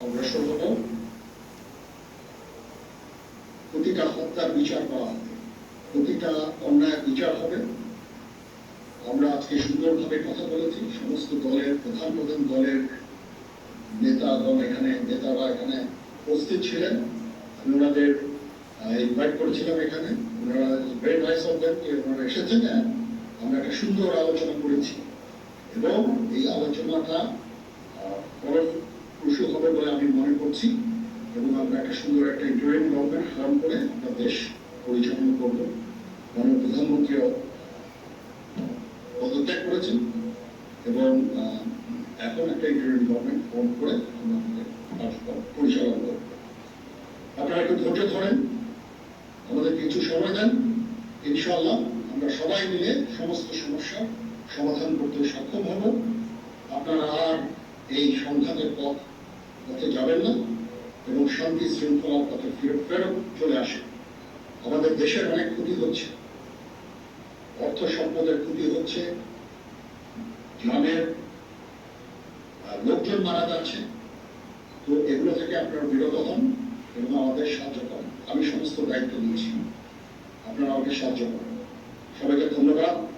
অগ্রসর হব প্রতিটা হত্যার বিচার করা হবে। প্রতিটা অন্যায় বিচার হবে। আমরা আজকে সুন্দরভাবে কথা বলেছি। সমস্ত দলের প্রধান প্রধান দলের নেতা দল এখানে, নেতারা এখানে উপস্থিত ছিলেন। আমি ওনাদের ইনভাইট করেছিলাম এখানে। ওনারা ভেরি নাইস অফ দেন ওনারা এসেছেন। আমরা একটা সুন্দর আলোচনা করেছি। এবং এই আলোচনাটা করছি এবং আমরা একটা সুন্দর একটা ইন্টারিম গভর্নমেন্ট ফর্ম করে আমরা দেশ পরিচালনা করব। মাননীয় প্রধানমন্ত্রীও পদত্যাগ করেছেন এবং এখন একটা ইন্টারিম গভর্নমেন্ট ফর্ম করে আমাদের পরিচালনা করব। আপনারা একটু ধৈর্য ধরেন, আমাদের কিছু সময় দেন। ইনশাআল্লাহ আমরা সবাই মিলে সমস্ত সমস্যার সমাধান করতে সক্ষম হব। আপনারা আর এই সংঘাতের পথ পথে যাবেন না এবং শান্তি শৃঙ্খলার পথে ফেরত ফেরত চলে আসে আমাদের দেশের অনেক ক্ষতি হচ্ছে। অর্থ সম্পদের ক্ষতি হচ্ছে। গ্রামের লোকজন মারা যাচ্ছে। তো এগুলো থেকে আপনারা বিরত হন এবং আমাদের সাহায্য করেন। আমি সমস্ত দায়িত্ব নিয়েছি। আপনারা আমাকে সাহায্য করেন। সবাইকে ধন্যবাদ।